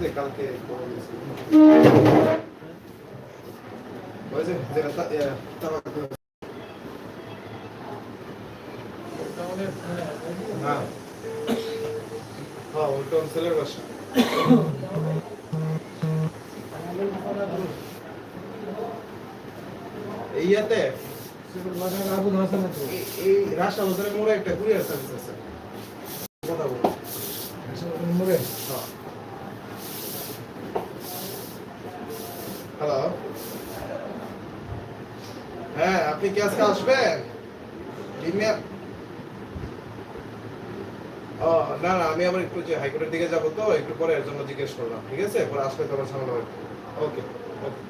যে কালকে ইয়া, হ্যাঁ হ্যাঁ বাসা ইয়াতে এই- রাস্তা মোড়ে একটা কুরিয়ার সার্ভিস আছে কথা বলো নম্বরে হ্যাঁ আপনি কি আজকে আসবেন? ও, না না, আমি আমার একটু যে হাইকোর্টের দিকে যাব তো, একটু পরে এর জন্য জিজ্ঞেস করলাম, ঠিক আছে? পরে আসবে তোমার সামনে ওকে ওকে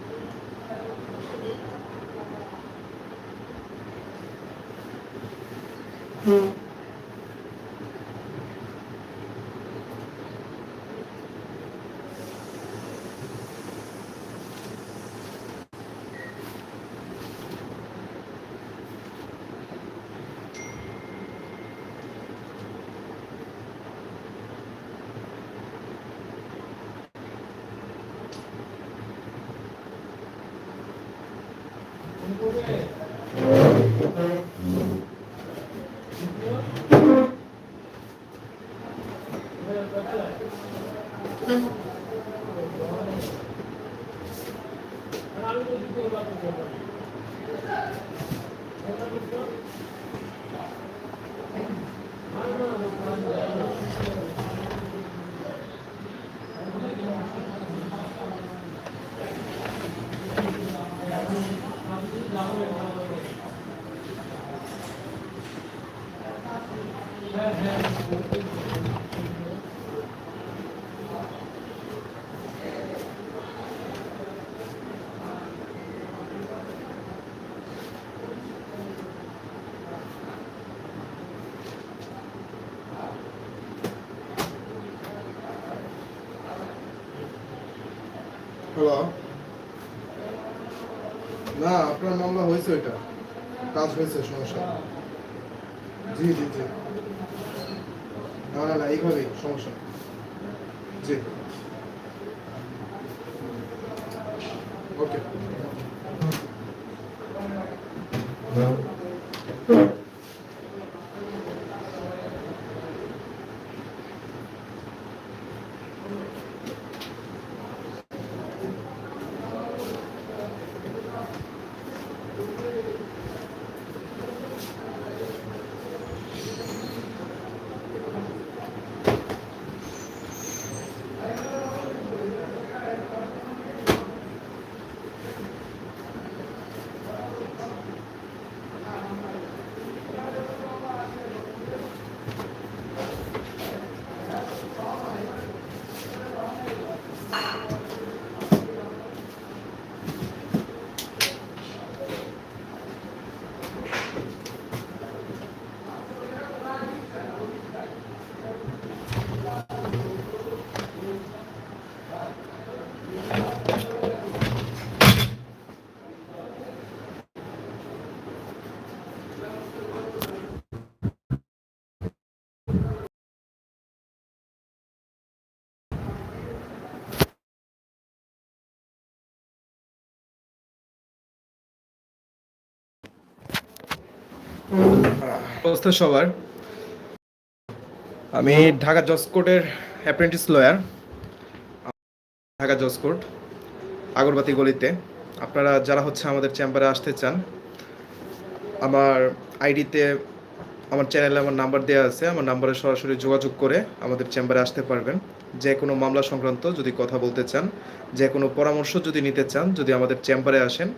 হ্যালো। না, আপনার মামলা হয়েছে ওইটা। কাজ হয়েছে, সমস্যা। জি জি জি। না না না, এইভাবেই, সমস্যা। জি। ওকে। অবস্থা সবার। আমি ঢাকা জজ কোর্টের অ্যাপ্রেন্টিস লয়ার ঢাকা জজ কোর্ট, আগরবাতি গলিতে। আপনারা যারা হচ্ছে আমাদের চেম্বারে আসতে চান, আমার আইডিতে আমার চ্যানেলে আমার নাম্বার দেওয়া আছে। আমার নাম্বারে সরাসরি যোগাযোগ করে আমাদের চেম্বারে আসতে পারবেন। যে কোনো মামলা সংক্রান্ত যদি কথা বলতে চান, যে কোনো পরামর্শ যদি নিতে চান, যদি আমাদের চেম্বারে আসেন,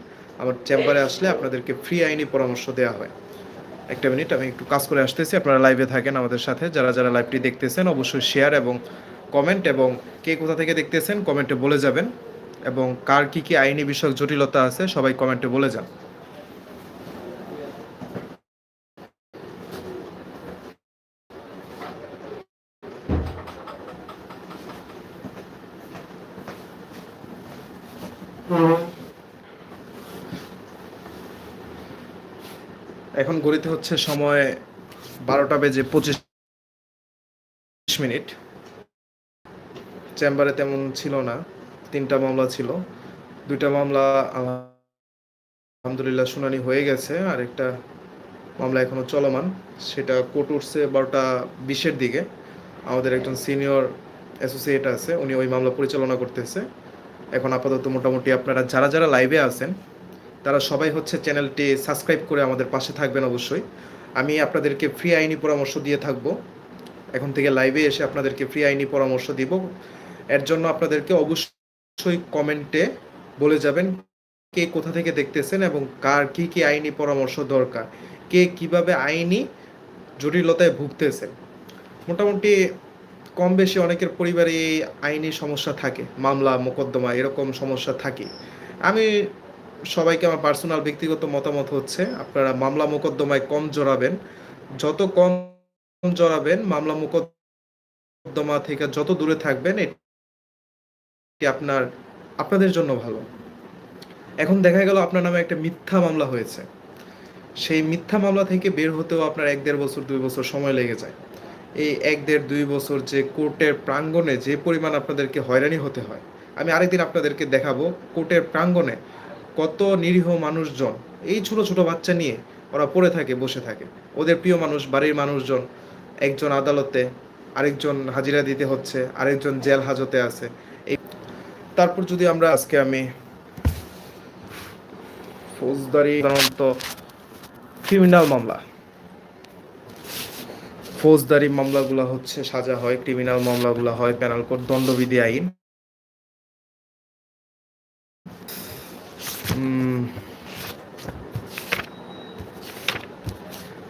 আমার চেম্বারে আসলে আপনাদেরকে ফ্রি আইনি পরামর্শ দেওয়া হয়। একটা মিনিট, আমি একটু কাজ করে আসতেছি। আপনারা লাইভে থাকেন আমাদের সাথে। যারা যারা লাইভটি দেখতেছেন, অবশ্যই শেয়ার এবং কমেন্ট এবং কে কোথা থেকে দেখতেছেন কমেন্টে বলে যাবেন। এবং কার কি কি আইনি বিষয়ক জটিলতা আছে, সবাই কমেন্টে বলে যান এখন ঘড়িতে হচ্ছে সময় বারোটা বেজে পঁচিশ মিনিট। চেম্বারে তেমন ছিল না, তিনটা মামলা ছিল। দুইটা মামলা আলহামদুলিল্লাহ শুনানি হয়ে গেছে আর একটা মামলা এখনও চলমান। সেটা কোর্ট উঠছে বারোটা বিশের দিকে। আমাদের একজন সিনিয়র অ্যাসোসিয়েট আছে, উনি ওই মামলা পরিচালনা করতেছে। এখন আপাতত মোটামুটি আপনারা যারা যারা লাইভে আছেন তারা সবাই হচ্ছে চ্যানেলটি সাবস্ক্রাইব করে আমাদের পাশে থাকবেন অবশ্যই। আমি আপনাদেরকে ফ্রি আইনি পরামর্শ দিয়ে থাকব। এখন থেকে লাইভে এসে আপনাদেরকে ফ্রি আইনি পরামর্শ দিব। এর জন্য আপনাদেরকে অবশ্যই কমেন্টে বলে যাবেন কে কোথা থেকে দেখতেছেন এবং কার কি কি আইনি পরামর্শ দরকার, কে কীভাবে আইনি জটিলতায় ভুগতেছেন। মোটামুটি কম বেশি অনেকের পরিবারে এই আইনি সমস্যা থাকে, মামলা, মোকদ্দমা এরকম সমস্যা থাকে। আমি সবাইকে আমার পার্সোনাল ব্যক্তিগত মতামত হচ্ছে, আপনারা মামলা মোকদ্দমায় কম জড়াবেন। যত কম জড়াবেন, মামলা মোকদ্দমা থেকে যত দূরে থাকবেন, এটি আপনার, আপনাদের জন্য ভালো। এখন দেখা গেল আপনার নামে একটা মিথ্যা মামলা হয়েছে। সেই মিথ্যা মামলা থেকে বের হতেও আপনার এক দেড় বছর, দুই বছর সময় লেগে যায়। এই এক দেড়, দুই বছর যে কোর্টের প্রাঙ্গণে যে পরিমাণ আপনাদেরকে হয়রানি হতে হয়, আমি আরেকদিন আপনাদেরকে দেখাবো কোর্টের প্রাঙ্গণে কত নিরীহ মানুষজন। এই ছোট ছোট বাচ্চা নিয়ে ওরা পড়ে থাকে, বসে থাকে। ওদের প্রিয় মানুষ, বাড়ির মানুষজন, একজন আদালতে, আরেকজন হাজিরা দিতে হচ্ছে, আরেকজন জেল হাজতে আছে। এই তারপর যদি আমরা আজকে আমি ফৌজদারি সাধারণত ক্রিমিনাল মামলা। ফৌজদারি মামলাগুলো হচ্ছে সাজা হয় ক্রিমিনাল মামলাগুলো হয় প্যানাল কোড দণ্ডবিধি আইন।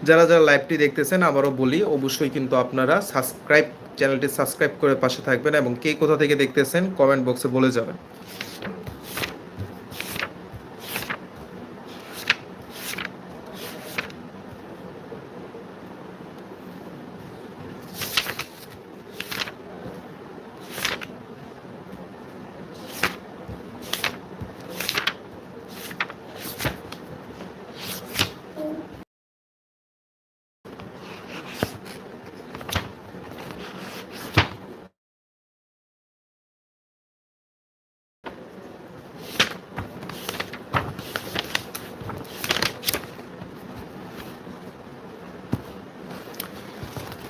যারা যারা লাইভটি দেখতেছেন, আবারও বলি, অবশ্যই কিন্তু আপনারা সাবস্ক্রাইব চ্যানেলটি সাবস্ক্রাইব করে পাশে থাকবেন এবং কে কোথা থেকে দেখতেছেন কমেন্ট বক্সে বলে যাবেন।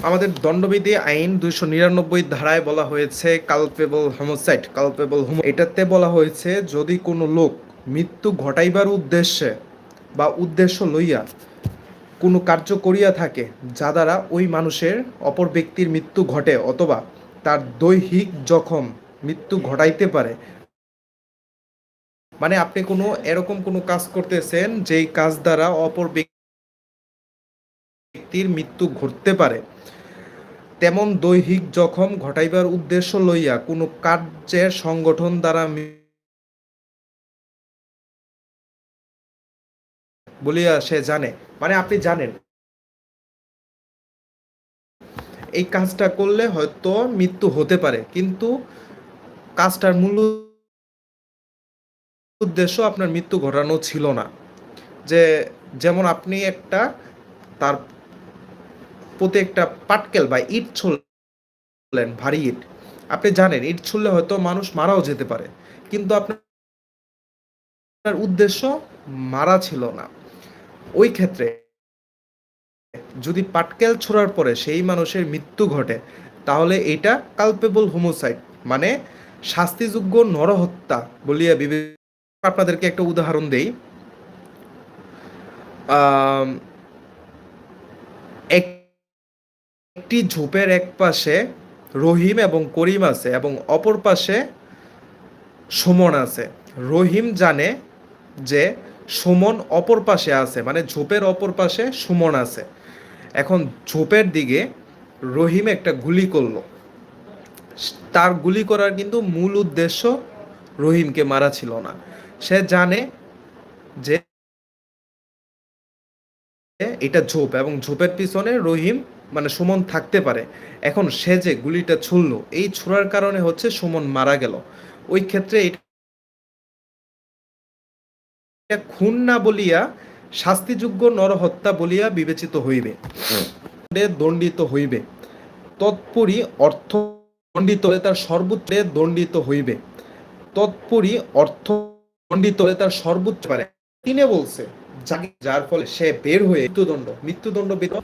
আমাদের দণ্ডবিধি আইন দুইশো নিরানব্বই ধারায় বলা হয়েছে কালপেবল হোমোসাইড কালপেবল হোমো, এটাতে বলা হয়েছে যদি কোনো লোক মৃত্যু ঘটাইবার উদ্দেশ্যে বা উদ্দেশ্য লইয়া কোনো কার্য করিয়া থাকে, যা দ্বারা ওই মানুষের অপর ব্যক্তির মৃত্যু ঘটে অথবা তার দৈহিক জখম মৃত্যু ঘটাইতে পারে। মানে আপনি কোনো এরকম কোনো কাজ করতেছেন যেই কাজ দ্বারা অপর ব্যক্তির মৃত্যু ঘটতে পারে। তেমন দৈহিক জখম ঘটাইবার উদ্দেশ্য লইয়া কোনো কার্যের সংগঠন দ্বারা বলিয়া সে জানে। মানে আপনি জানেন। এই কাজটা করলে হয়তো মৃত্যু হতে পারে, কিন্তু কাজটার মূল উদ্দেশ্য আপনার মৃত্যু ঘটানো ছিল না। যে, যেমন আপনি একটা তার প্রতি একটা পাটকেল বা ইট ছুড়লেন ভারী ইট। আপনি জানেন, ইট ছুড়লে হয়তো মানুষ মারাও যেতে পারে। কিন্তু আপনার উদ্দেশ্য মারা ছিল না। ওই ক্ষেত্রে যদি পাটকেল ছোড়ার পরে সেই মানুষের মৃত্যু ঘটে, তাহলে এটা কালপেবল হোমোসাইড মানে শাস্তিযোগ্য নরহত্যা বলিয়া বিবেক আপনাদেরকে একটা উদাহরণ দেই। এক- একটি ঝোপের এক পাশে রহিম এবং করিম আছে এবং অপর পাশে সুমন আছে। রহিম জানে যে সুমন অপর পাশে আছে মানে ঝোপের অপর পাশে সুমন আছে। এখন ঝোপের দিকে রহিম একটা গুলি করল। তার গুলি করার কিন্তু মূল উদ্দেশ্য রহিমকে মারা ছিল না। সে জানে যে এটা ঝোপ এবং ঝোপের পিছনে রহিম মানে সুমন থাকতে পারে। এখন সে যে গুলিটা ছুড়লো, এই ছোড়ার কারণে হচ্ছে সুমন মারা গেল। ওই ক্ষেত্রে এটা খুন না বলিয়া, শাস্তিযোগ্য নরহত্যা বলিয়া বিবেচিত হইবে। দণ্ডিত হইবে। তৎপরি অর্থ দণ্ডিত হলে তার সর্বোচ্চ দণ্ডিত হইবে। তৎপরি অর্থ দণ্ডিত হলে তার সর্বোচ্চ পারে। তিনে বলছে যার ফলে সে বের হয়ে মৃত্যুদণ্ড মৃত্যুদণ্ড বিধান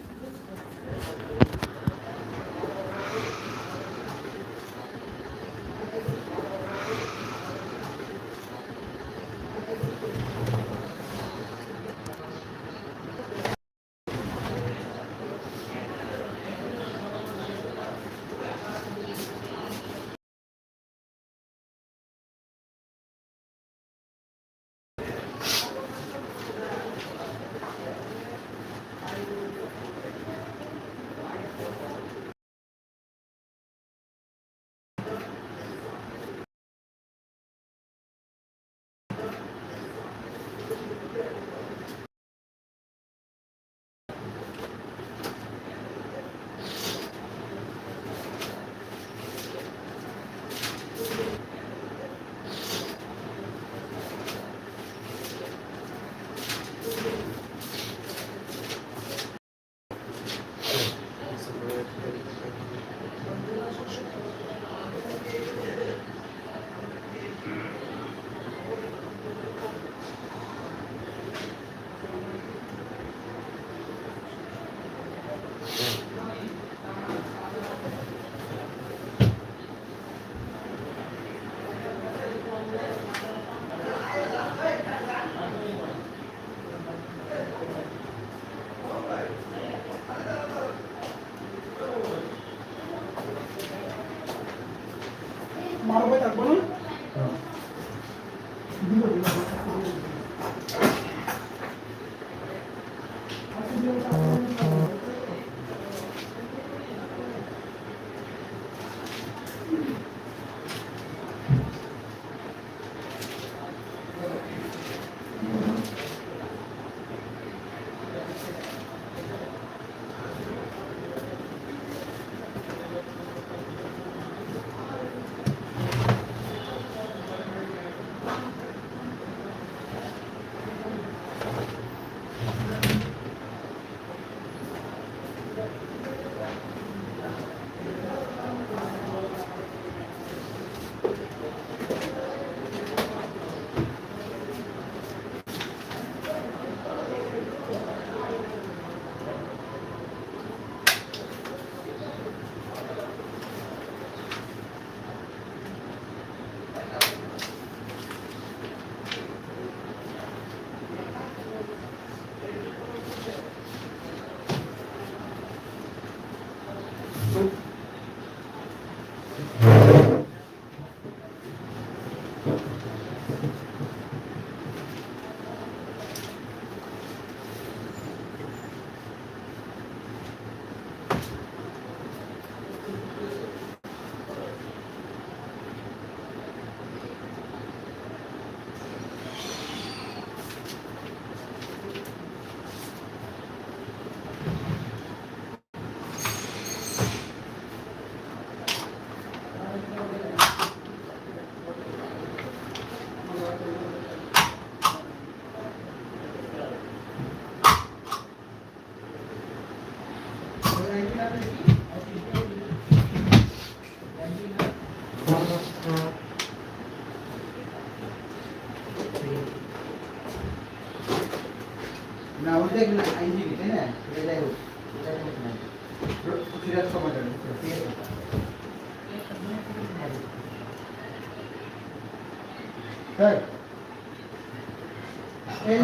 এই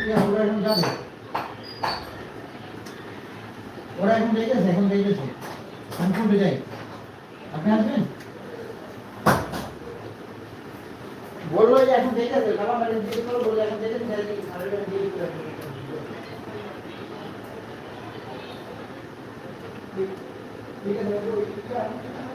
ইয়া, ওরা এখন যাবে ওরা এখন দেখেছে এখন দেখেছে আমি কোনটা যাই আপনি আসবেন 你可能就一下。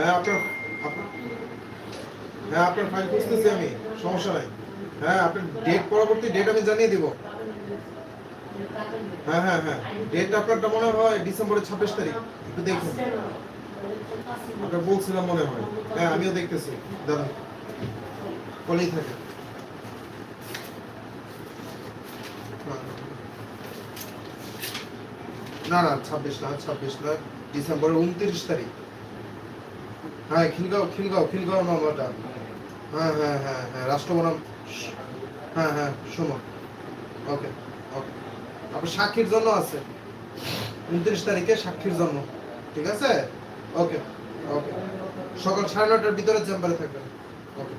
হ্যাঁ আপনার হ্যাঁ আপনার ফাইল খুঁজতেছি আমি, সমস্যা নাই। হ্যাঁ আপনার ডেট পরবর্তী ডেট আমি জানিয়ে দিব। হ্যাঁ হ্যাঁ হ্যাঁ ডেট আপনারটা মনে হয় ডিসেম্বরের ছাব্বিশ তারিখ। একটু দেখুন। আপনার বলছিলাম মনে হয়। হ্যাঁ আমিও দেখতেছি। দাদা কলেই থাকে। না না, ছাব্বিশ না ছাব্বিশ না, ডিসেম্বরের উনত্রিশ তারিখ। হ্যাঁ খিলগাঁও খিলগাঁও খিলগাঁও মামলাটা। হ্যাঁ হ্যাঁ হ্যাঁ হ্যাঁ রাষ্ট্র বনাম হ্যাঁ হ্যাঁ সুমন ওকে ওকে। আপনার সাক্ষীর জন্য আছে। উনত্রিশ তারিখে সাক্ষীর জন্য। ঠিক আছে? ওকে ওকে। সকাল সাড়ে নটার ভিতরে চেম্বারে থাকবেন। ওকে।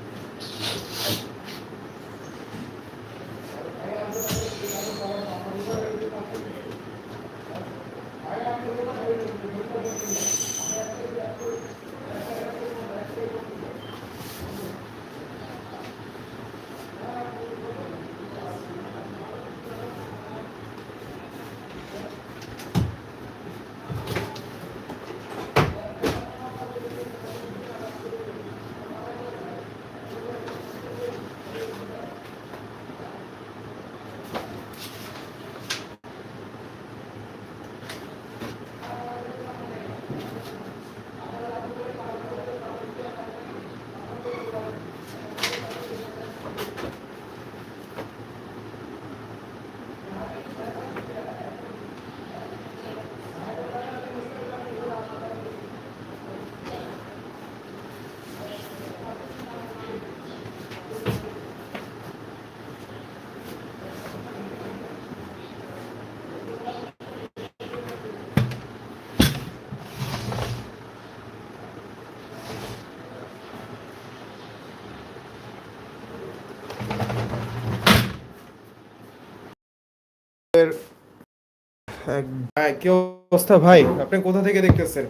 কি অবস্থা ভাই? আপনি কোথা থেকে দেখতেছেন?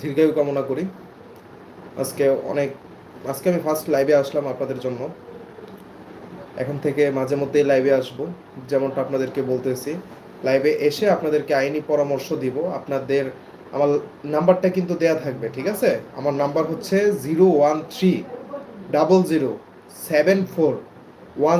দীর্ঘায়ু কামনা করি। আজকে অনেক, আজকে আমি ফার্স্ট লাইভে আসলাম আপনাদের জন্য। এখন থেকে মাঝে মধ্যেই লাইভে আসব, যেমনটা আপনাদেরকে বলতেছি। লাইভে এসে আপনাদেরকে আইনি পরামর্শ দিব। আপনাদের, আমার নাম্বারটা কিন্তু দেয়া থাকবে, ঠিক আছে? আমার নাম্বার হচ্ছে zero one three double zero seven four one